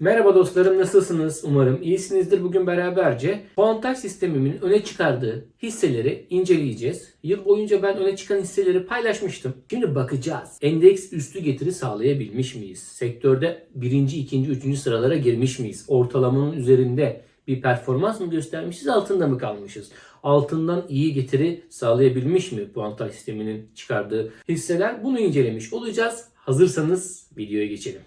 Merhaba dostlarım nasılsınız? Umarım iyisinizdir. Bugün beraberce puantaj sistemimin öne çıkardığı hisseleri inceleyeceğiz. Yıl boyunca ben öne çıkan hisseleri paylaşmıştım. Şimdi bakacağız. Endeks üstü getiri sağlayabilmiş miyiz? Sektörde birinci, ikinci, üçüncü sıralara girmiş miyiz? Ortalamanın üzerinde bir performans mı göstermişiz, altında mı kalmışız? Altından iyi getiri sağlayabilmiş mi puantaj sisteminin çıkardığı hisseler? Bunu incelemiş olacağız. Hazırsanız videoya geçelim.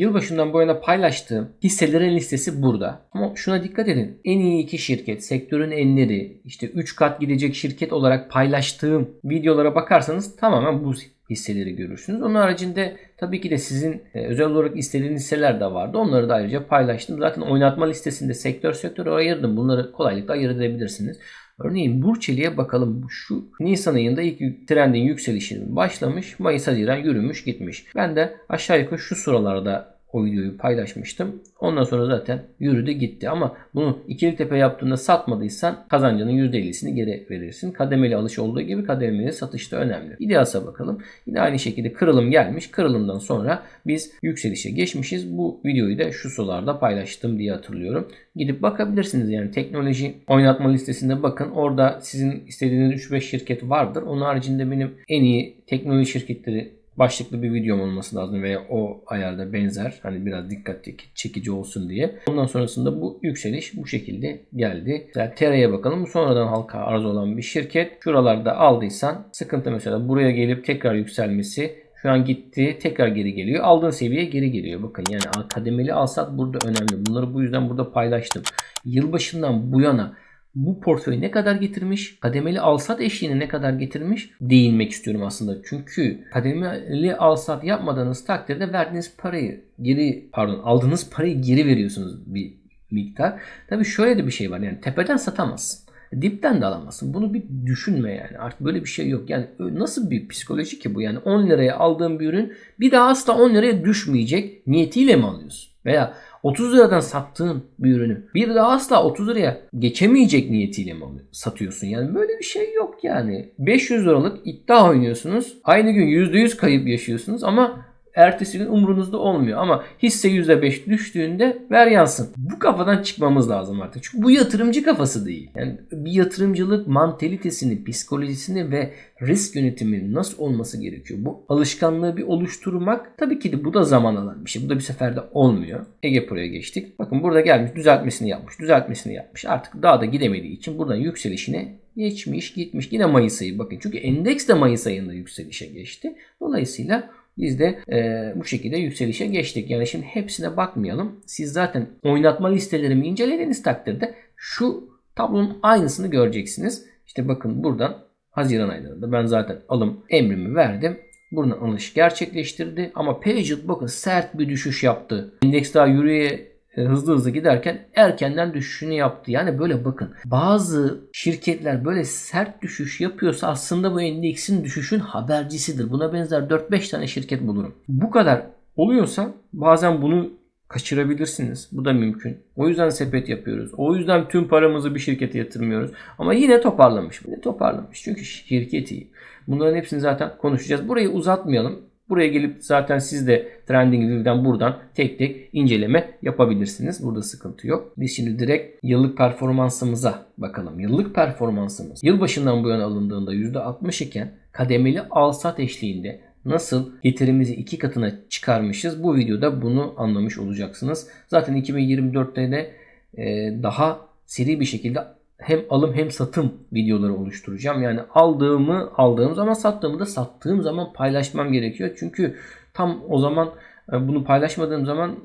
Yılbaşından bu yana paylaştığım hisselerin listesi burada. Ama şuna dikkat edin. En iyi iki şirket, sektörün enleri, işte 3 kat gidecek şirket olarak paylaştığım videolara bakarsanız tamamen bu hisseleri görürsünüz. Onun haricinde tabii ki de sizin e, özel olarak istediğiniz hisseler de vardı. Onları da ayrıca paylaştım. Zaten oynatma listesinde sektör sektör ayırdım. Bunları kolaylıkla ayırt edebilirsiniz. Örneğin Burçeli'ye bakalım. Şu Nisan ayında ilk trendin yükselişinin başlamış. Mayıs Haziran yürümüş gitmiş. Ben de aşağı yukarı şu sıralarda o videoyu paylaşmıştım. Ondan sonra zaten yürüdü gitti. Ama bunu ikilik tepe yaptığında satmadıysan kazancının %50'sini geri verirsin. Kademeli alış olduğu gibi kademeli satış da önemli. İdealsa bakalım. Yine aynı şekilde kırılım gelmiş. Kırılımdan sonra biz yükselişe geçmişiz. Bu videoyu da şu sularda paylaştım diye hatırlıyorum. Gidip bakabilirsiniz yani teknoloji oynatma listesinde bakın. Orada sizin istediğiniz 3-5 şirket vardır. Onun haricinde benim en iyi teknoloji şirketleri başlıklı bir videom olması lazım veya o ayarda benzer hani biraz dikkat çekici olsun diye. Ondan sonrasında bu yükseliş bu şekilde geldi. Mesela Tera'ya bakalım. Bu sonradan halka arz olan bir şirket. Şuralarda aldıysan sıkıntı mesela buraya gelip tekrar yükselmesi şu an gitti tekrar geri geliyor. Aldığın seviyeye geri geliyor. Bakın yani kademeli alsat burada önemli. Bunları bu yüzden burada paylaştım. Yılbaşından bu yana bu portföyü ne kadar getirmiş, kademeli alsat eşiğini ne kadar getirmiş değinmek istiyorum aslında. Çünkü kademeli alsat yapmadığınız takdirde verdiğiniz parayı geri pardon aldığınız parayı geri veriyorsunuz bir miktar. Tabii şöyle de bir şey var yani tepeden satamazsın. Dipten de alamazsın. Bunu bir düşünme yani. Artık böyle bir şey yok. Yani nasıl bir psikoloji ki bu? Yani 10 liraya aldığın bir ürün bir daha asla 10 liraya düşmeyecek niyetiyle mi alıyorsun? Veya 30 liradan sattığın bir ürünü bir daha asla 30 liraya geçemeyecek niyetiyle mi satıyorsun? Yani böyle bir şey yok yani. 500 liralık iddia oynuyorsunuz. Aynı gün %100 kayıp yaşıyorsunuz ama ertesi gün umrunuzda olmuyor. Ama hisse %5 düştüğünde ver yansın. Bu kafadan çıkmamız lazım artık. Çünkü bu yatırımcı kafası değil. Yani bir yatırımcılık mantalitesini, psikolojisini ve risk yönetiminin nasıl olması gerekiyor? Bu alışkanlığı bir oluşturmak tabii ki de bu da zaman alan bir şey. Bu da bir seferde olmuyor. Ege Pro'ya geçtik. Bakın burada gelmiş düzeltmesini yapmış. Düzeltmesini yapmış. Artık daha da gidemediği için buradan yükselişine geçmiş gitmiş. Yine Mayıs ayı bakın. Çünkü endeks de Mayıs ayında yükselişe geçti. Dolayısıyla biz de e, bu şekilde yükselişe geçtik. Yani şimdi hepsine bakmayalım. Siz zaten oynatma listelerimi incelediğiniz takdirde şu tablonun aynısını göreceksiniz. İşte bakın buradan Haziran aylarında ben zaten alım emrimi verdim. Buradan alış gerçekleştirdi. Ama Paget bakın sert bir düşüş yaptı. Endeks daha yürüye hızlı hızlı giderken erkenden düşüşünü yaptı. Yani böyle bakın bazı şirketler böyle sert düşüş yapıyorsa aslında bu endeksin düşüşün habercisidir. Buna benzer 4-5 tane şirket bulurum. Bu kadar oluyorsa bazen bunu kaçırabilirsiniz. Bu da mümkün. O yüzden sepet yapıyoruz. O yüzden tüm paramızı bir şirkete yatırmıyoruz. Ama yine toparlamış. Yine toparlamış. Çünkü şirket iyi. Bunların hepsini zaten konuşacağız. Burayı uzatmayalım. Buraya gelip zaten siz de Trending View'den buradan tek tek inceleme yapabilirsiniz. Burada sıkıntı yok. Biz şimdi direkt yıllık performansımıza bakalım. Yıllık performansımız yılbaşından bu yana alındığında %60 iken kademeli alsat eşliğinde nasıl getirimizi iki katına çıkarmışız bu videoda bunu anlamış olacaksınız. Zaten 2024'te de e, daha seri bir şekilde hem alım hem satım videoları oluşturacağım. Yani aldığımı aldığım zaman sattığımı da sattığım zaman paylaşmam gerekiyor. Çünkü tam o zaman e, bunu paylaşmadığım zaman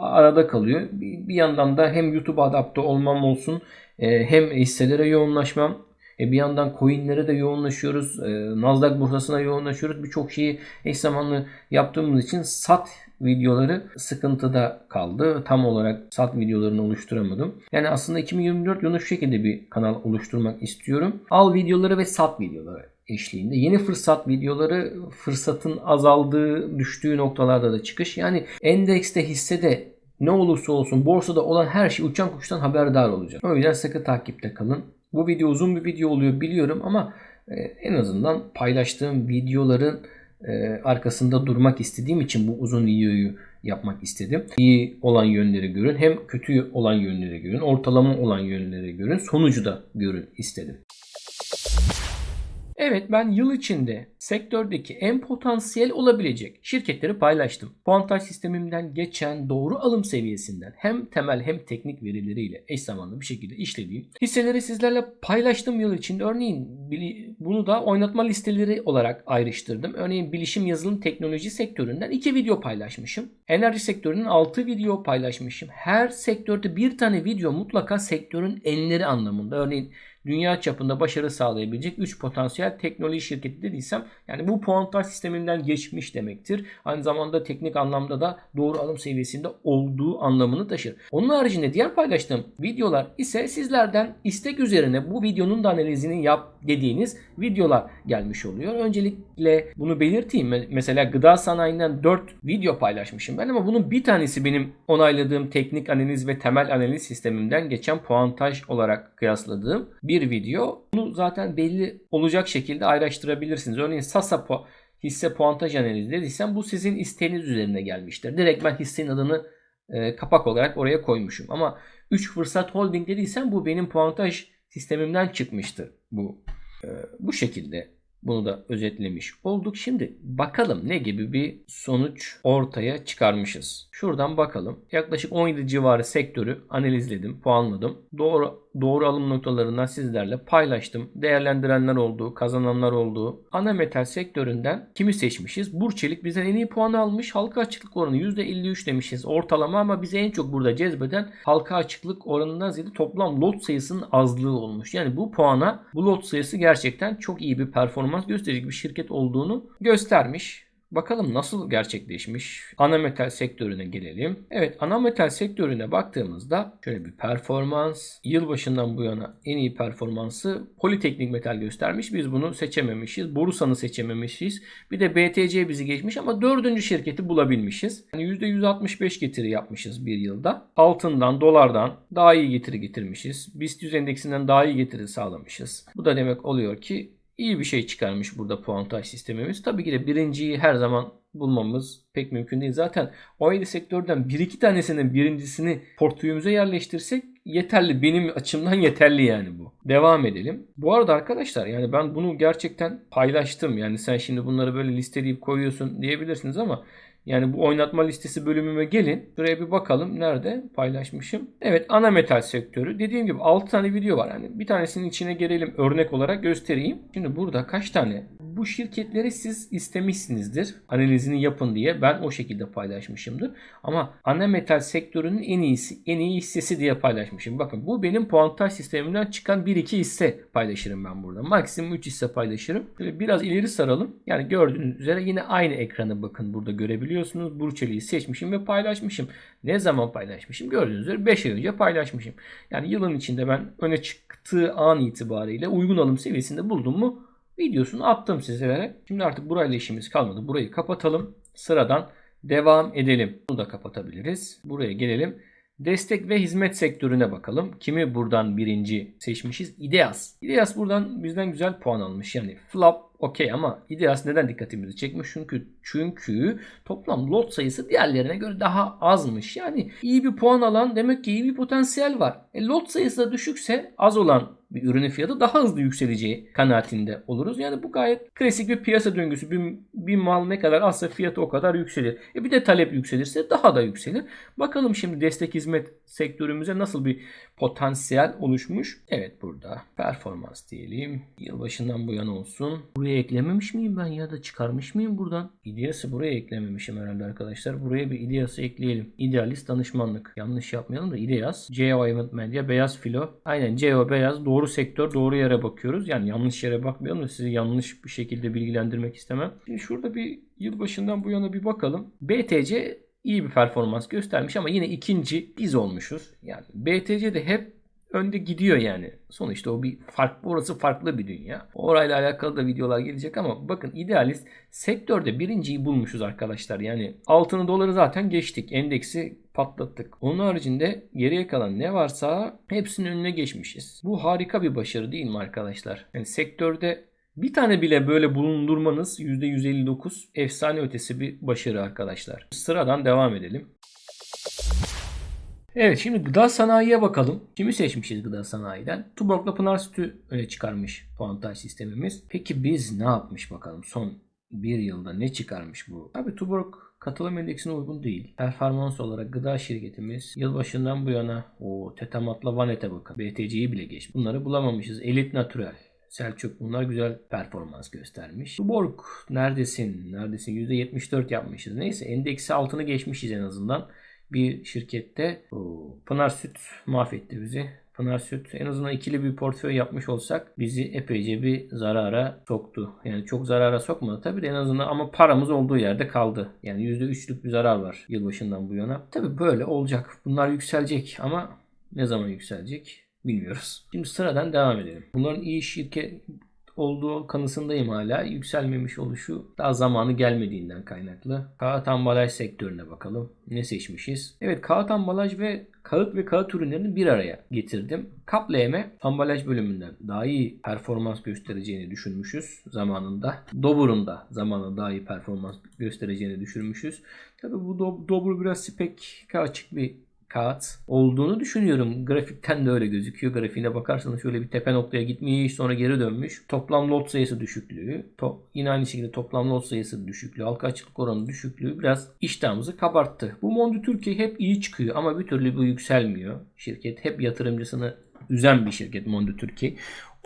arada kalıyor. Bir yandan da hem YouTube adapte olmam olsun e, hem hisselere yoğunlaşmam e bir yandan coinlere de yoğunlaşıyoruz. Nasdaq borsasına yoğunlaşıyoruz. Birçok şeyi eş zamanlı yaptığımız için sat videoları sıkıntıda kaldı. Tam olarak sat videolarını oluşturamadım. Yani aslında 2024 yılında şu şekilde bir kanal oluşturmak istiyorum. Al videoları ve sat videoları eşliğinde. Yeni fırsat videoları fırsatın azaldığı, düştüğü noktalarda da çıkış. Yani endekste, hissede ne olursa olsun borsada olan her şey uçan kuştan haberdar olacak. O yüzden sıkı takipte kalın. Bu video uzun bir video oluyor biliyorum ama e, en azından paylaştığım videoların e, arkasında durmak istediğim için bu uzun videoyu yapmak istedim. İyi olan yönleri görün, hem kötü olan yönleri görün, ortalama olan yönleri görün, sonucu da görün istedim. Evet ben yıl içinde sektördeki en potansiyel olabilecek şirketleri paylaştım. Puantaj sistemimden geçen doğru alım seviyesinden hem temel hem teknik verileriyle eş zamanlı bir şekilde işlediğim hisseleri sizlerle paylaştım yıl içinde. Örneğin bunu da oynatma listeleri olarak ayrıştırdım. Örneğin bilişim yazılım teknoloji sektöründen 2 video paylaşmışım. Enerji sektörünün 6 video paylaşmışım. Her sektörde bir tane video mutlaka sektörün enleri anlamında. Örneğin dünya çapında başarı sağlayabilecek 3 potansiyel teknoloji şirketi dediysem yani bu puantaj sisteminden geçmiş demektir. Aynı zamanda teknik anlamda da doğru alım seviyesinde olduğu anlamını taşır. Onun haricinde diğer paylaştığım videolar ise sizlerden istek üzerine bu videonun da analizini yap dediğiniz videolar gelmiş oluyor. Öncelikle bunu belirteyim. Mesela gıda sanayinden 4 video paylaşmışım ben ama bunun bir tanesi benim onayladığım teknik analiz ve temel analiz sistemimden geçen puantaj olarak kıyasladığım bir video. Bunu zaten belli olacak şekilde ayrıştırabilirsiniz. Örneğin Sasa pu- hisse puantaj analizi dediysem bu sizin isteğiniz üzerine gelmiştir. Direkt ben hissenin adını e, kapak olarak oraya koymuşum. Ama 3 fırsat holding dediysem bu benim puantaj sistemimden çıkmıştı. Bu e, bu şekilde bunu da özetlemiş olduk. Şimdi bakalım ne gibi bir sonuç ortaya çıkarmışız. Şuradan bakalım. Yaklaşık 17 civarı sektörü analizledim, puanladım. Doğru doğru alım noktalarından sizlerle paylaştım. Değerlendirenler olduğu, kazananlar olduğu. Ana metal sektöründen kimi seçmişiz? Burçelik bizden en iyi puanı almış. Halka açıklık oranı %53 demişiz ortalama ama bize en çok burada cezbeden halka açıklık oranından ziyade toplam lot sayısının azlığı olmuş. Yani bu puana bu lot sayısı gerçekten çok iyi bir performans gösterecek bir şirket olduğunu göstermiş. Bakalım nasıl gerçekleşmiş? Ana metal sektörüne gelelim. Evet ana metal sektörüne baktığımızda şöyle bir performans. Yılbaşından bu yana en iyi performansı Politeknik Metal göstermiş. Biz bunu seçememişiz. Borusan'ı seçememişiz. Bir de BTC bizi geçmiş ama dördüncü şirketi bulabilmişiz. Yani %165 getiri yapmışız bir yılda. Altından, dolardan daha iyi getiri getirmişiz. BIST 100 endeksinden daha iyi getiri sağlamışız. Bu da demek oluyor ki iyi bir şey çıkarmış burada puantaj sistemimiz. Tabii ki de birinciyi her zaman bulmamız pek mümkün değil. Zaten 17 sektörden bir iki tanesinin birincisini portföyümüze yerleştirsek yeterli. Benim açımdan yeterli yani bu. Devam edelim. Bu arada arkadaşlar yani ben bunu gerçekten paylaştım. Yani sen şimdi bunları böyle listeleyip koyuyorsun diyebilirsiniz ama yani bu oynatma listesi bölümüme gelin. Şuraya bir bakalım. Nerede paylaşmışım? Evet ana metal sektörü. Dediğim gibi 6 tane video var. Yani bir tanesinin içine girelim örnek olarak göstereyim. Şimdi burada kaç tane? Bu şirketleri siz istemişsinizdir. Analizini yapın diye. Ben o şekilde paylaşmışımdır. Ama ana metal sektörünün en iyisi, en iyi hissesi diye paylaşmışım. Bakın bu benim puantaj sistemimden çıkan 1-2 hisse paylaşırım ben burada. Maksimum 3 hisse paylaşırım. Şöyle biraz ileri saralım. Yani gördüğünüz üzere yine aynı ekranı bakın burada görebiliyorsunuz. Burçeli'yi seçmişim ve paylaşmışım. Ne zaman paylaşmışım? Gördüğünüz üzere 5 ay önce paylaşmışım. Yani yılın içinde ben öne çıktığı an itibariyle uygun alım seviyesinde buldum mu videosunu attım sizlere. Şimdi artık burayla işimiz kalmadı. Burayı kapatalım. Sıradan devam edelim. Bunu da kapatabiliriz. Buraya gelelim. Destek ve hizmet sektörüne bakalım. Kimi buradan birinci seçmişiz? İdeas. İdeas buradan bizden güzel puan almış. Yani flop okey ama İdeas neden dikkatimizi çekmiş? Çünkü çünkü toplam lot sayısı diğerlerine göre daha azmış. Yani iyi bir puan alan demek ki iyi bir potansiyel var. E, lot sayısı da düşükse az olan bir ürünün fiyatı daha hızlı yükseleceği kanaatinde oluruz. Yani bu gayet klasik bir piyasa döngüsü. Bir, bir mal ne kadar azsa fiyatı o kadar yükselir. E bir de talep yükselirse daha da yükselir. Bakalım şimdi destek hizmet sektörümüze nasıl bir potansiyel oluşmuş. Evet burada performans diyelim. Yılbaşından bu yana olsun. Buraya eklememiş miyim ben ya da çıkarmış mıyım buradan? İdeası buraya eklememişim herhalde arkadaşlar. Buraya bir İdeası ekleyelim. İdealist danışmanlık. Yanlış yapmayalım da İdeas. CEO Event Media Beyaz Filo. Aynen CEO Beyaz doğru sektör doğru yere bakıyoruz. Yani yanlış yere bakmayalım da sizi yanlış bir şekilde bilgilendirmek istemem. Şimdi şurada bir yılbaşından bu yana bir bakalım. BTC iyi bir performans göstermiş ama yine ikinci biz olmuşuz. Yani BTC'de hep önde gidiyor yani. Sonuçta o bir farklı, orası farklı bir dünya. Orayla alakalı da videolar gelecek ama bakın idealist sektörde birinciyi bulmuşuz arkadaşlar. Yani altını doları zaten geçtik. Endeksi patlattık. Onun haricinde geriye kalan ne varsa hepsinin önüne geçmişiz. Bu harika bir başarı değil mi arkadaşlar? Yani sektörde bir tane bile böyle bulundurmanız %159 efsane ötesi bir başarı arkadaşlar. Sıradan devam edelim. Evet şimdi gıda sanayiye bakalım. Kimi seçmişiz gıda sanayiden? Tuborg'la Pınar Sütü öne çıkarmış puantaj sistemimiz. Peki biz ne yapmış bakalım son bir yılda ne çıkarmış bu? Abi Tuborg katılım endeksine uygun değil. Performans olarak gıda şirketimiz yılbaşından bu yana o Tetamat'la Vanet'e bakın. BTC'yi bile geç. Bunları bulamamışız. Elit Natural. Selçuk bunlar güzel performans göstermiş. Tuborg neredesin? Neredesin? %74 yapmışız. Neyse endeksi altını geçmişiz en azından bir şirkette Pınar Süt mahvetti bizi. Pınar Süt en azından ikili bir portföy yapmış olsak bizi epeyce bir zarara soktu. Yani çok zarara sokmadı tabii de en azından ama paramız olduğu yerde kaldı. Yani %3'lük bir zarar var yılbaşından bu yana. Tabii böyle olacak. Bunlar yükselecek ama ne zaman yükselecek bilmiyoruz. Şimdi sıradan devam edelim. Bunların iyi şirket olduğu kanısındayım hala. Yükselmemiş oluşu daha zamanı gelmediğinden kaynaklı. Kağıt ambalaj sektörüne bakalım. Ne seçmişiz? Evet kağıt ambalaj ve kağıt ve kağıt ürünlerini bir araya getirdim. Kapleme ambalaj bölümünden daha iyi performans göstereceğini düşünmüşüz zamanında. Dobur'un da zamanında daha iyi performans göstereceğini düşünmüşüz. Tabii bu Do- Dobur biraz spek açık bir kağıt olduğunu düşünüyorum. Grafikten de öyle gözüküyor. Grafiğine bakarsanız şöyle bir tepe noktaya gitmiş sonra geri dönmüş. Toplam lot sayısı düşüklüğü. To yine aynı şekilde toplam lot sayısı düşüklüğü. Halka açıklık oranı düşüklüğü biraz iştahımızı kabarttı. Bu Mondi Türkiye hep iyi çıkıyor ama bir türlü bu yükselmiyor. Şirket hep yatırımcısını üzen bir şirket Mondi Türkiye.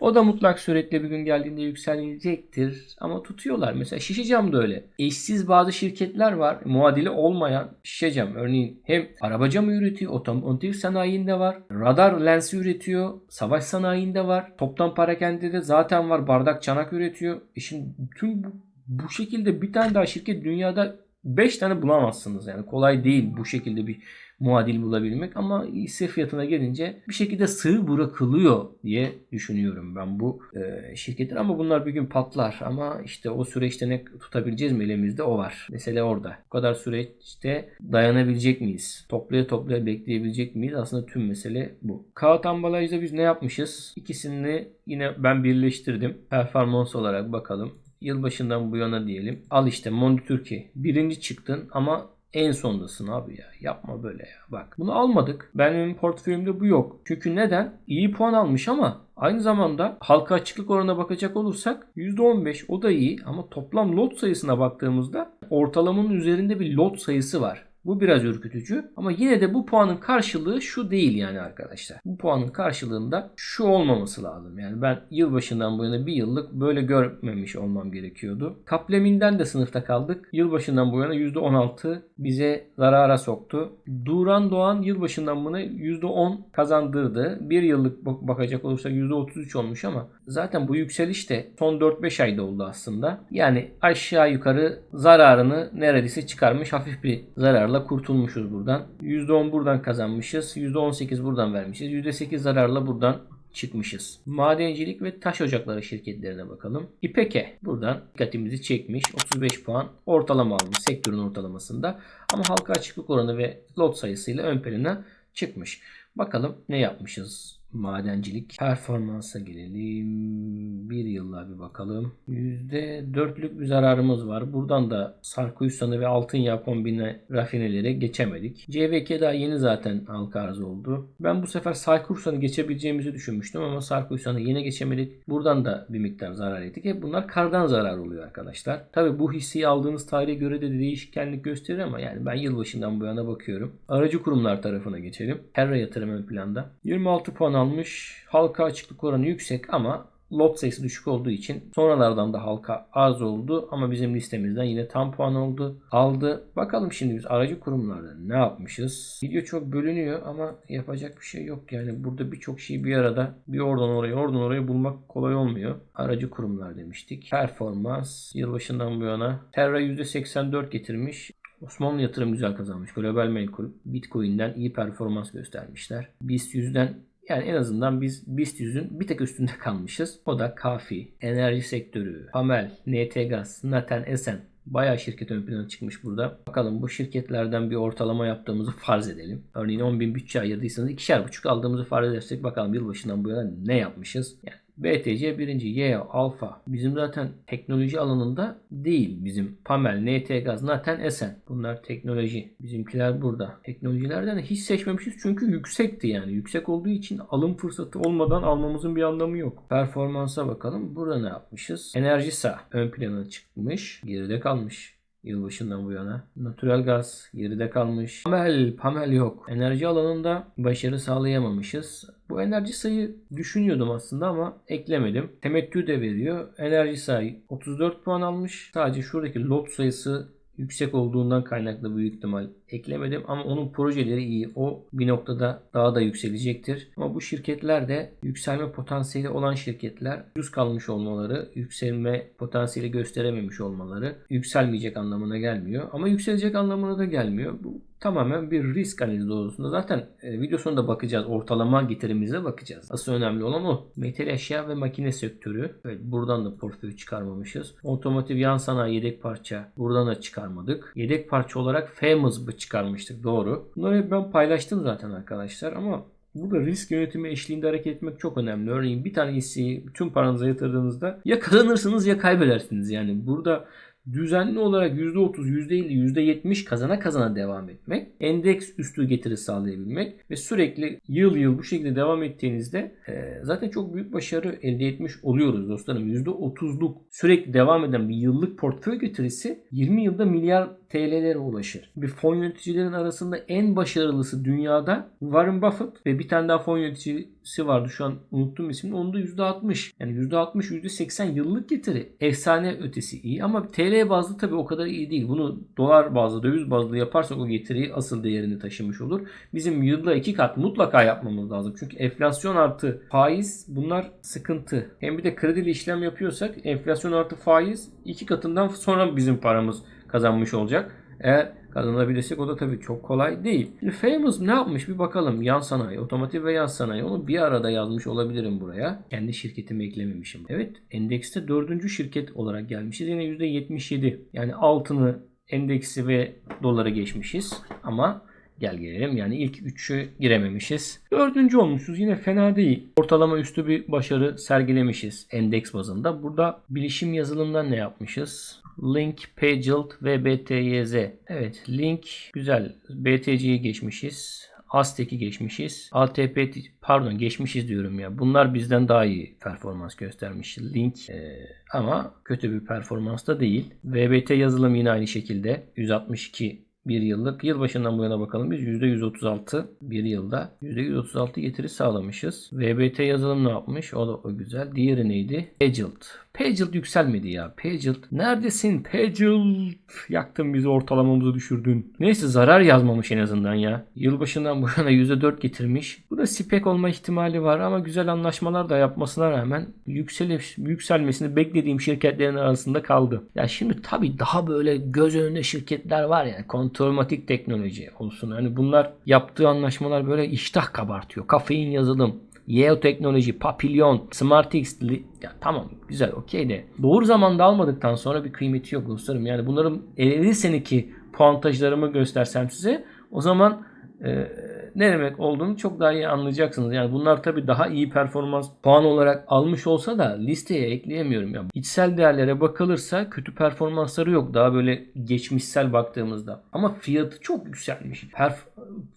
O da mutlak suretle bir gün geldiğinde yükselecektir. Ama tutuyorlar. Mesela şişe cam da öyle. Eşsiz bazı şirketler var. Muadili olmayan şişe cam. Örneğin hem araba camı üretiyor. Otomotiv sanayinde var. Radar lensi üretiyor. Savaş sanayinde var. Toptan parakende de zaten var. Bardak çanak üretiyor. E şimdi tüm bu, bu şekilde bir tane daha şirket dünyada 5 tane bulamazsınız. Yani kolay değil bu şekilde bir muadil bulabilmek ama hisse fiyatına gelince bir şekilde sığ bırakılıyor diye düşünüyorum ben bu e, şirketler ama bunlar bir gün patlar ama işte o süreçte ne tutabileceğiz mi elimizde o var. Mesele orada. Bu kadar süreçte dayanabilecek miyiz? Toplaya toplaya bekleyebilecek miyiz? Aslında tüm mesele bu. Kağıt ambalajda biz ne yapmışız? İkisini yine ben birleştirdim. Performans olarak bakalım. Yılbaşından bu yana diyelim. Al işte Mondi Türkiye. Birinci çıktın ama en sondasın abi ya. Yapma böyle ya. Bak bunu almadık. Benim portföyümde bu yok. Çünkü neden? İyi puan almış ama aynı zamanda halka açıklık oranına bakacak olursak %15 o da iyi ama toplam lot sayısına baktığımızda ortalamanın üzerinde bir lot sayısı var. Bu biraz ürkütücü ama yine de bu puanın karşılığı şu değil yani arkadaşlar. Bu puanın karşılığında şu olmaması lazım. Yani ben yılbaşından bu yana bir yıllık böyle görmemiş olmam gerekiyordu. Kapleminden de sınıfta kaldık. Yılbaşından bu yana %16 bize zarara soktu. Duran Doğan yılbaşından buna %10 kazandırdı. Bir yıllık bakacak olursak %33 olmuş ama zaten bu yükseliş de son 4-5 ayda oldu aslında. Yani aşağı yukarı zararını neredeyse çıkarmış hafif bir zarar zararla kurtulmuşuz buradan. %10 buradan kazanmışız. %18 buradan vermişiz. %8 zararla buradan çıkmışız. Madencilik ve taş ocakları şirketlerine bakalım. İpeke buradan dikkatimizi çekmiş. 35 puan ortalama almış sektörün ortalamasında. Ama halka açıklık oranı ve lot sayısıyla ön plana çıkmış. Bakalım ne yapmışız madencilik performansa gelelim. Bir yılla bir bakalım. %4'lük bir zararımız var. Buradan da Sarkuysan'ı ve altın yağ kombine rafinelere geçemedik. CVK daha yeni zaten halka arz oldu. Ben bu sefer Sarkuysan'ı geçebileceğimizi düşünmüştüm ama Sarkuysan'ı yine geçemedik. Buradan da bir miktar zarar ettik. Hep bunlar kardan zarar oluyor arkadaşlar. Tabi bu hisseyi aldığınız tarihe göre de değişkenlik gösterir ama yani ben yılbaşından bu yana bakıyorum. Aracı kurumlar tarafına geçelim. Terra yatırım ön planda. 26 puan almış. Halka açıklık oranı yüksek ama lot sayısı düşük olduğu için sonralardan da halka az oldu ama bizim listemizden yine tam puan oldu. Aldı. Bakalım şimdi biz aracı kurumlarda ne yapmışız? Video çok bölünüyor ama yapacak bir şey yok. Yani burada birçok şeyi bir arada bir oradan oraya oradan oraya bulmak kolay olmuyor. Aracı kurumlar demiştik. Performans yılbaşından bu yana Terra %84 getirmiş. Osmanlı yatırım güzel kazanmış. Global menkul Bitcoin'den iyi performans göstermişler. BIST 100'den Yani en azından biz BIST 100'ün bir tek üstünde kalmışız. O da kafi. Enerji sektörü, Pamel, NT Gaz, Naten, Esen. Bayağı şirket ön plana çıkmış burada. Bakalım bu şirketlerden bir ortalama yaptığımızı farz edelim. Örneğin 10 bin bütçe ayırdıysanız ikişer buçuk aldığımızı farz edersek bakalım yılbaşından bu yana ne yapmışız? Yani BTC birinci, Y Alfa. Bizim zaten teknoloji alanında değil bizim. Pamel, NT Gaz, Naten, Esen. Bunlar teknoloji. Bizimkiler burada. Teknolojilerden de hiç seçmemişiz çünkü yüksekti yani. Yüksek olduğu için alım fırsatı olmadan almamızın bir anlamı yok. Performansa bakalım. Burada ne yapmışız? Enerjisa ön plana çıkmış. Geride kalmış. Yılbaşından bu yana. Natural gaz geride kalmış. Pamel, Pamel yok. Enerji alanında başarı sağlayamamışız. Bu enerji sayı düşünüyordum aslında ama eklemedim. Temettü de veriyor. Enerji sayı 34 puan almış. Sadece şuradaki lot sayısı yüksek olduğundan kaynaklı büyük ihtimal eklemedim ama onun projeleri iyi. O bir noktada daha da yükselecektir. Ama bu şirketler de yükselme potansiyeli olan şirketler ucuz kalmış olmaları, yükselme potansiyeli gösterememiş olmaları yükselmeyecek anlamına gelmiyor. Ama yükselecek anlamına da gelmiyor. Bu tamamen bir risk analizi doğrultusunda. Zaten e, video sonunda bakacağız. Ortalama getirimize bakacağız. Asıl önemli olan o. Metal eşya ve makine sektörü. Evet, buradan da portföy çıkarmamışız. Otomotiv yan sanayi yedek parça. Buradan da çıkarmadık. Yedek parça olarak Famous çıkarmıştık. Doğru. Bunları ben paylaştım zaten arkadaşlar ama Burada risk yönetimi eşliğinde hareket etmek çok önemli. Örneğin bir tane hisseyi bütün paranıza yatırdığınızda ya kazanırsınız ya kaybedersiniz. Yani burada düzenli olarak %30, %50, %70 kazana kazana devam etmek, endeks üstü getiri sağlayabilmek ve sürekli yıl yıl bu şekilde devam ettiğinizde e, zaten çok büyük başarı elde etmiş oluyoruz dostlarım. %30'luk sürekli devam eden bir yıllık portföy getirisi 20 yılda milyar TL'lere ulaşır. Bir fon yöneticilerin arasında en başarılısı dünyada Warren Buffett ve bir tane daha fon yöneticisi vardı şu an unuttum ismini. Onda %60. Yani %60 %80 yıllık getiri. Efsane ötesi iyi ama TL bazlı tabii o kadar iyi değil. Bunu dolar bazlı, döviz bazlı yaparsak o getiriyi asıl değerini taşımış olur. Bizim yılda iki kat mutlaka yapmamız lazım. Çünkü enflasyon artı faiz bunlar sıkıntı. Hem bir de kredili işlem yapıyorsak enflasyon artı faiz iki katından sonra bizim paramız kazanmış olacak. Eğer kazanabilirsek o da tabii çok kolay değil. Famous ne yapmış bir bakalım. Yan sanayi, otomotiv ve yan sanayi. Onu bir arada yazmış olabilirim buraya. Kendi şirketimi eklememişim. Evet endekste dördüncü şirket olarak gelmişiz. Yine %77. Yani altını endeksi ve doları geçmişiz. Ama gel gelelim yani ilk üçü girememişiz. Dördüncü olmuşuz yine fena değil. Ortalama üstü bir başarı sergilemişiz endeks bazında. Burada bilişim yazılımdan ne yapmışız? Link, Pagelt ve BTYZ. Evet Link güzel. BTC'yi geçmişiz. Aztek'i geçmişiz. ATP pardon geçmişiz diyorum ya. Bunlar bizden daha iyi performans göstermiş. Link e, ama kötü bir performans da değil. VBT yazılım yine aynı şekilde 162 bir yıllık. Yılbaşından bu yana bakalım biz %136 bir yılda %136 getiri sağlamışız. VBT yazılım ne yapmış? O da o güzel. Diğeri neydi? Pagelt. Pagelt yükselmedi ya. Pagelt neredesin? Pagelt yaktın bizi ortalamamızı düşürdün. Neyse zarar yazmamış en azından ya. Yılbaşından bu yana %4 getirmiş. Bu da spek olma ihtimali var ama güzel anlaşmalar da yapmasına rağmen yükseliş, yükselmesini beklediğim şirketlerin arasında kaldı. Ya şimdi tabii daha böyle göz önünde şirketler var ya. Kontrolmatik teknoloji olsun. Hani bunlar yaptığı anlaşmalar böyle iştah kabartıyor. Kafein yazılım, Yale Teknoloji, Papillon, SmartX ya tamam güzel okey de doğru zamanda almadıktan sonra bir kıymeti yok dostlarım. Yani bunların 50 seneki puantajlarımı göstersem size o zaman e, ne demek olduğunu çok daha iyi anlayacaksınız. Yani bunlar tabii daha iyi performans puan olarak almış olsa da listeye ekleyemiyorum. Yani içsel değerlere bakılırsa kötü performansları yok. Daha böyle geçmişsel baktığımızda. Ama fiyatı çok yükselmiş. Perf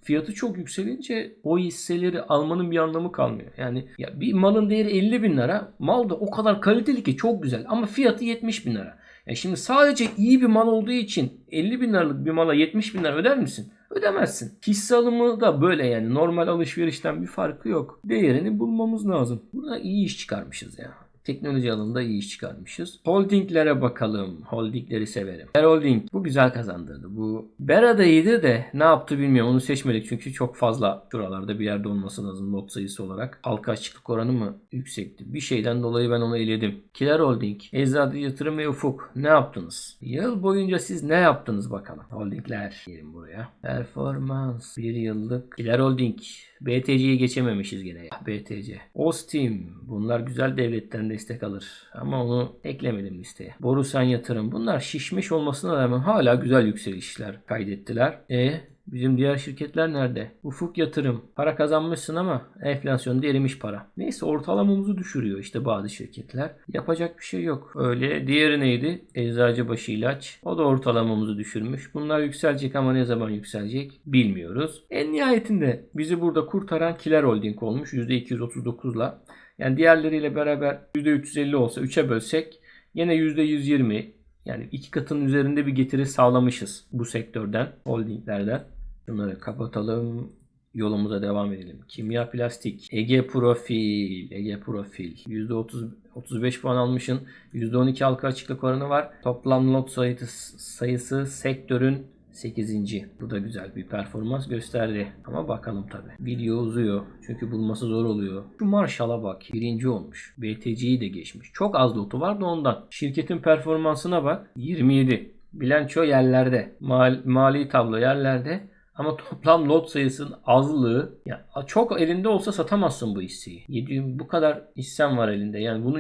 fiyatı çok yükselince o hisseleri almanın bir anlamı kalmıyor. Yani ya bir malın değeri 50 bin lira. Mal da o kadar kaliteli ki çok güzel. Ama fiyatı 70 bin lira. Ya şimdi sadece iyi bir mal olduğu için 50 bin liralık bir mala 70 bin lira öder misin? ödemezsin. Hisse alımı da böyle yani normal alışverişten bir farkı yok. Değerini bulmamız lazım. Burada iyi iş çıkarmışız ya. Teknoloji alanında iyi iş çıkarmışız. Holdinglere bakalım. Holdingleri severim. Ber Holding bu güzel kazandırdı. Bu Bera da iyiydi de ne yaptı bilmiyorum. Onu seçmedik çünkü çok fazla şuralarda bir yerde olması lazım not sayısı olarak. Halka açıklık oranı mı yüksekti? Bir şeyden dolayı ben onu eledim. Kiler Holding, Eczacı Yatırım ve Ufuk ne yaptınız? Yıl boyunca siz ne yaptınız bakalım? Holdingler. Gelin buraya. Performans. Bir yıllık. Kiler Holding BTC'yi geçememişiz gene ya. BTC. Ostim. Bunlar güzel devletten destek alır. Ama onu eklemedim listeye. Borusan Yatırım. Bunlar şişmiş olmasına rağmen hala güzel yükselişler kaydettiler. E Bizim diğer şirketler nerede? Ufuk yatırım. Para kazanmışsın ama enflasyonda erimiş para. Neyse ortalamamızı düşürüyor işte bazı şirketler. Yapacak bir şey yok. Öyle. Diğeri neydi? Eczacıbaşı ilaç. O da ortalamamızı düşürmüş. Bunlar yükselecek ama ne zaman yükselecek bilmiyoruz. En nihayetinde bizi burada kurtaran Kiler Holding olmuş. %239'la. Yani diğerleriyle beraber %350 olsa 3'e bölsek yine %120 yani iki katının üzerinde bir getiri sağlamışız bu sektörden, holdinglerden. Bunları kapatalım. Yolumuza devam edelim. Kimya plastik. Ege profil. Ege profil. %30 35 puan almışın. %12 halka açıklık oranı var. Toplam lot sayısı, sayısı sektörün 8. Bu da güzel bir performans gösterdi. Ama bakalım tabi. Video uzuyor. Çünkü bulması zor oluyor. Şu Marshall'a bak. Birinci olmuş. BTC'yi de geçmiş. Çok az lotu var da ondan. Şirketin performansına bak. 27. Bilanço yerlerde. Mal, mali tablo yerlerde. Ama toplam lot sayısının azlığı ya çok elinde olsa satamazsın bu hisseyi. 7 bu kadar hissen var elinde. Yani bunu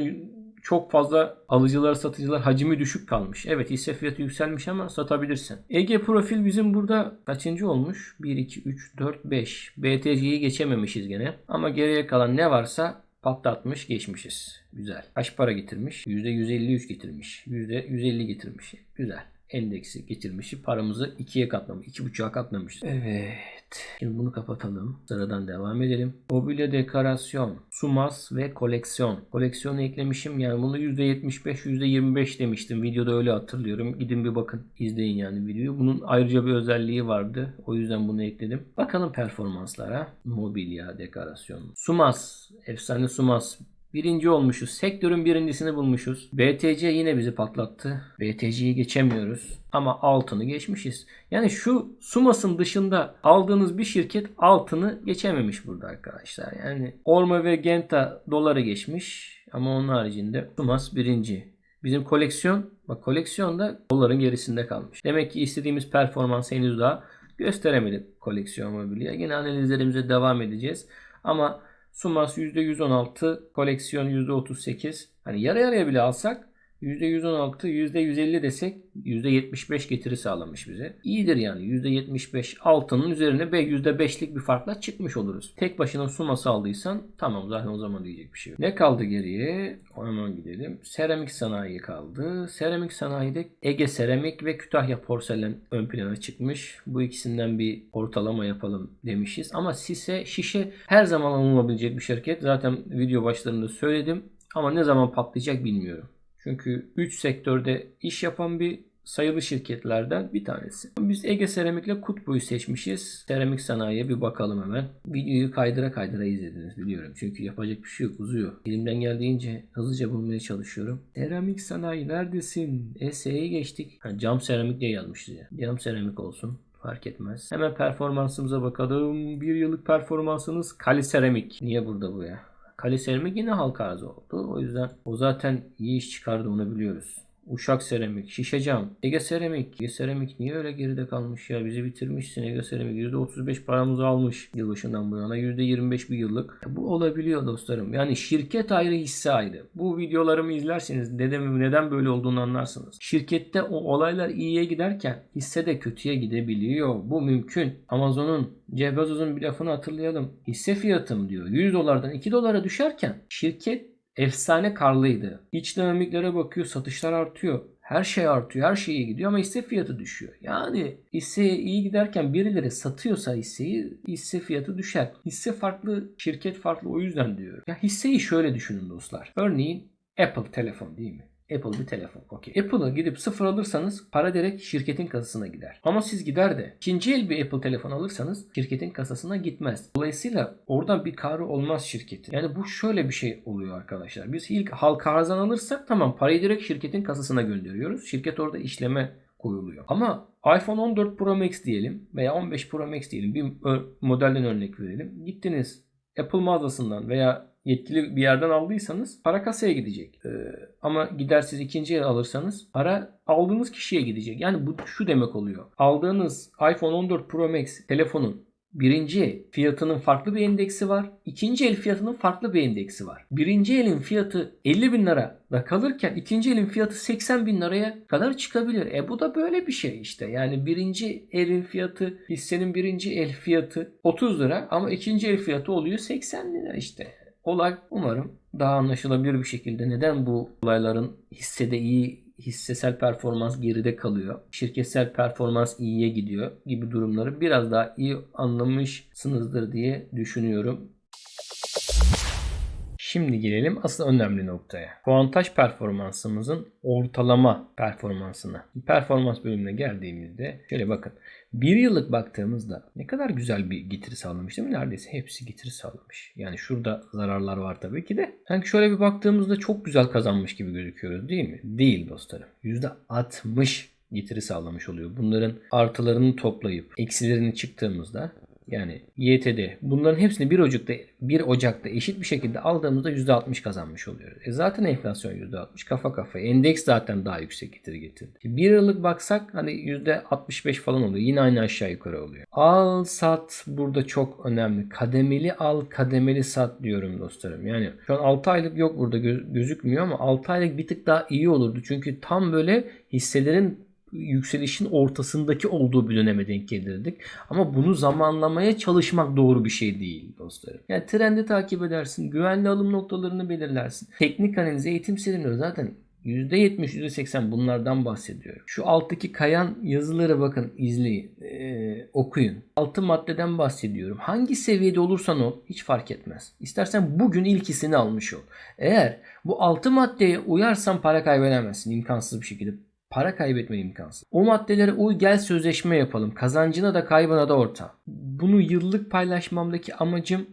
çok fazla alıcılar satıcılar hacmi düşük kalmış. Evet hisse fiyatı yükselmiş ama satabilirsin. Ege profil bizim burada kaçıncı olmuş? 1, 2, 3, 4, 5. BTC'yi geçememişiz gene. Ama geriye kalan ne varsa patlatmış geçmişiz. Güzel. Kaç para getirmiş? %153 getirmiş. %150 getirmiş. Güzel endeksi getirmişi paramızı ikiye katlamış. iki buçuğa katlamış. Evet. Şimdi bunu kapatalım. Sıradan devam edelim. Mobilya dekorasyon, sumas ve koleksiyon. Koleksiyonu eklemişim. Yani bunu %75, %25 demiştim. Videoda öyle hatırlıyorum. Gidin bir bakın. izleyin yani videoyu. Bunun ayrıca bir özelliği vardı. O yüzden bunu ekledim. Bakalım performanslara. Mobilya dekorasyon. Sumas. Efsane Sumas. Birinci olmuşuz. Sektörün birincisini bulmuşuz. BTC yine bizi patlattı. BTC'yi geçemiyoruz. Ama altını geçmişiz. Yani şu Sumas'ın dışında aldığınız bir şirket altını geçememiş burada arkadaşlar. Yani Orma ve Genta doları geçmiş. Ama onun haricinde Sumas birinci. Bizim koleksiyon, bak koleksiyonda doların gerisinde kalmış. Demek ki istediğimiz performans henüz daha gösteremedik koleksiyon mobilya. Yine analizlerimize devam edeceğiz. Ama Sumas %116, koleksiyon %38. Hani yarı yarıya bile alsak %116, %150 desek %75 getiri sağlamış bize. İyidir yani %75 altının üzerine be %5'lik bir farkla çıkmış oluruz. Tek başına suması aldıysan tamam zaten o zaman diyecek bir şey yok. Ne kaldı geriye? Hemen gidelim. Seramik sanayi kaldı. Seramik sanayide Ege Seramik ve Kütahya Porselen ön plana çıkmış. Bu ikisinden bir ortalama yapalım demişiz. Ama Sise şişe her zaman alınabilecek bir şirket. Zaten video başlarında söyledim. Ama ne zaman patlayacak bilmiyorum. Çünkü 3 sektörde iş yapan bir sayılı şirketlerden bir tanesi. Biz Ege Seramik'le Kutbu'yu seçmişiz. Seramik sanayiye bir bakalım hemen. Videoyu kaydıra kaydıra izlediniz biliyorum. Çünkü yapacak bir şey yok uzuyor. Elimden geldiğince hızlıca bulmaya çalışıyorum. Seramik sanayi neredesin? SE'ye geçtik. Ha, cam seramik diye yazmışız ya. Cam seramik olsun fark etmez. Hemen performansımıza bakalım. Bir yıllık performansınız Kali Seramik. Niye burada bu ya? Kale seramik yine halka arz oldu. O yüzden o zaten iyi iş çıkardı onu biliyoruz. Uşak seramik, şişe cam, Ege seramik. Ege seramik niye öyle geride kalmış ya? Bizi bitirmişsin Ege seramik. %35 paramızı almış yılbaşından bu yana. %25 bir yıllık. Bu olabiliyor dostlarım. Yani şirket ayrı hisse ayrı. Bu videolarımı izlerseniz neden, neden böyle olduğunu anlarsınız. Şirkette o olaylar iyiye giderken hisse de kötüye gidebiliyor. Bu mümkün. Amazon'un Jeff Bezos'un bir lafını hatırlayalım. Hisse fiyatım diyor 100 dolardan 2 dolara düşerken şirket efsane karlıydı. İç dinamiklere bakıyor, satışlar artıyor. Her şey artıyor, her şey iyi gidiyor ama hisse fiyatı düşüyor. Yani hisse iyi giderken birileri satıyorsa hisseyi hisse fiyatı düşer. Hisse farklı, şirket farklı o yüzden diyorum. Ya hisseyi şöyle düşünün dostlar. Örneğin Apple telefon değil mi? Apple bir telefon. Okey. Apple'ı gidip sıfır alırsanız para direkt şirketin kasasına gider. Ama siz gider de ikinci el bir Apple telefon alırsanız şirketin kasasına gitmez. Dolayısıyla oradan bir karı olmaz şirketin. Yani bu şöyle bir şey oluyor arkadaşlar. Biz ilk halka arzdan alırsak tamam parayı direkt şirketin kasasına gönderiyoruz. Şirket orada işleme koyuluyor. Ama iPhone 14 Pro Max diyelim veya 15 Pro Max diyelim bir modelden örnek verelim. Gittiniz Apple mağazasından veya yetkili bir yerden aldıysanız para kasaya gidecek. Ee, ama gider siz ikinci el alırsanız para aldığınız kişiye gidecek. Yani bu şu demek oluyor. Aldığınız iPhone 14 Pro Max telefonun birinci el fiyatının farklı bir endeksi var. İkinci el fiyatının farklı bir endeksi var. Birinci elin fiyatı 50 bin lirada kalırken ikinci elin fiyatı 80 bin liraya kadar çıkabilir. E bu da böyle bir şey işte. Yani birinci elin fiyatı hissenin birinci el fiyatı 30 lira ama ikinci el fiyatı oluyor 80 lira işte. Olay umarım daha anlaşılabilir bir şekilde neden bu olayların hissede iyi hissesel performans geride kalıyor. Şirketsel performans iyiye gidiyor gibi durumları biraz daha iyi anlamışsınızdır diye düşünüyorum. Şimdi gelelim asıl önemli noktaya. Puantaj performansımızın ortalama performansına. Performans bölümüne geldiğimizde şöyle bakın. Bir yıllık baktığımızda ne kadar güzel bir getiri sağlamış değil mi? Neredeyse hepsi getiri sağlamış. Yani şurada zararlar var tabii ki de. Sanki şöyle bir baktığımızda çok güzel kazanmış gibi gözüküyoruz değil mi? Değil dostlarım. %60 getiri sağlamış oluyor. Bunların artılarını toplayıp eksilerini çıktığımızda yani YTD bunların hepsini 1 Ocak'ta 1 Ocak'ta eşit bir şekilde aldığımızda %60 kazanmış oluyoruz. E zaten enflasyon %60 kafa kafaya. Endeks zaten daha yüksek getiri getirdi. Bir yıllık baksak hani %65 falan oluyor. Yine aynı aşağı yukarı oluyor. Al sat burada çok önemli. Kademeli al kademeli sat diyorum dostlarım. Yani şu an 6 aylık yok burada gö- gözükmüyor ama 6 aylık bir tık daha iyi olurdu. Çünkü tam böyle hisselerin yükselişin ortasındaki olduğu bir döneme denk gelirdik. Ama bunu zamanlamaya çalışmak doğru bir şey değil dostlarım. Yani trendi takip edersin, güvenli alım noktalarını belirlersin. Teknik analiz eğitim serimleri zaten %70, %80 bunlardan bahsediyorum. Şu alttaki kayan yazıları bakın izleyin, ee, okuyun. Altı maddeden bahsediyorum. Hangi seviyede olursan ol hiç fark etmez. İstersen bugün ilkisini almış ol. Eğer bu altı maddeye uyarsan para kaybedemezsin imkansız bir şekilde. Para kaybetme imkansız. O maddelere uy gel sözleşme yapalım. Kazancına da kaybına da orta. Bunu yıllık paylaşmamdaki amacım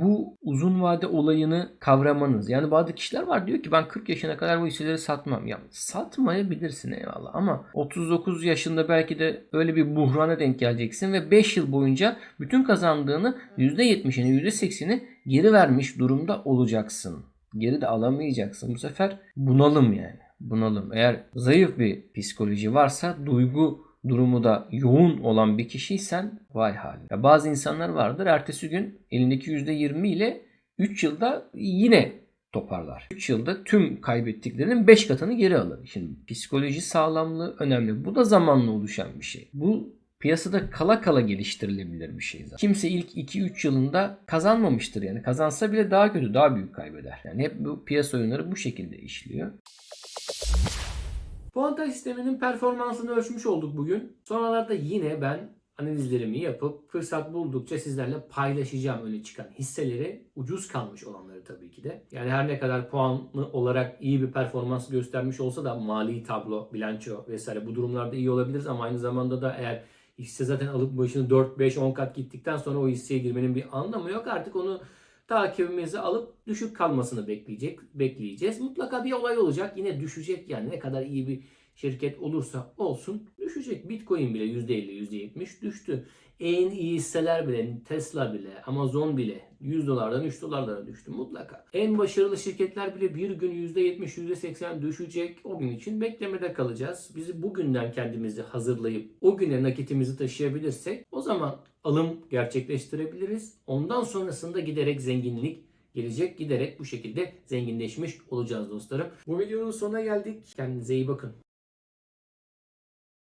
bu uzun vade olayını kavramanız. Yani bazı kişiler var diyor ki ben 40 yaşına kadar bu hisseleri satmam. Ya satmayabilirsin eyvallah ama 39 yaşında belki de öyle bir buhrana denk geleceksin ve 5 yıl boyunca bütün kazandığını %70'ini %80'ini geri vermiş durumda olacaksın. Geri de alamayacaksın. Bu sefer bunalım yani bunalım. Eğer zayıf bir psikoloji varsa duygu durumu da yoğun olan bir kişiysen vay hali. Ya bazı insanlar vardır ertesi gün elindeki %20 ile 3 yılda yine toparlar. 3 yılda tüm kaybettiklerinin 5 katını geri alır. Şimdi psikoloji sağlamlığı önemli. Bu da zamanla oluşan bir şey. Bu piyasada kala kala geliştirilebilir bir şey zaten. Kimse ilk 2-3 yılında kazanmamıştır yani. Kazansa bile daha kötü, daha büyük kaybeder. Yani hep bu piyasa oyunları bu şekilde işliyor. Puantaj sisteminin performansını ölçmüş olduk bugün. Sonralarda yine ben analizlerimi yapıp fırsat buldukça sizlerle paylaşacağım öne çıkan hisseleri. Ucuz kalmış olanları tabii ki de. Yani her ne kadar puanlı olarak iyi bir performans göstermiş olsa da mali tablo, bilanço vesaire bu durumlarda iyi olabiliriz ama aynı zamanda da eğer hisse zaten alıp başını 4, 5, 10 kat gittikten sonra o hisseye girmenin bir anlamı yok. Artık onu takibimizi alıp düşük kalmasını bekleyecek, bekleyeceğiz. Mutlaka bir olay olacak. Yine düşecek yani ne kadar iyi bir şirket olursa olsun düşecek. Bitcoin bile %50, %70 düştü. En iyi hisseler bile, Tesla bile, Amazon bile 100 dolardan 3 dolarlara düştü mutlaka. En başarılı şirketler bile bir gün %70, %80 düşecek. O gün için beklemede kalacağız. Bizi bugünden kendimizi hazırlayıp o güne nakitimizi taşıyabilirsek o zaman alım gerçekleştirebiliriz. Ondan sonrasında giderek zenginlik gelecek. Giderek bu şekilde zenginleşmiş olacağız dostlarım. Bu videonun sonuna geldik. Kendinize iyi bakın.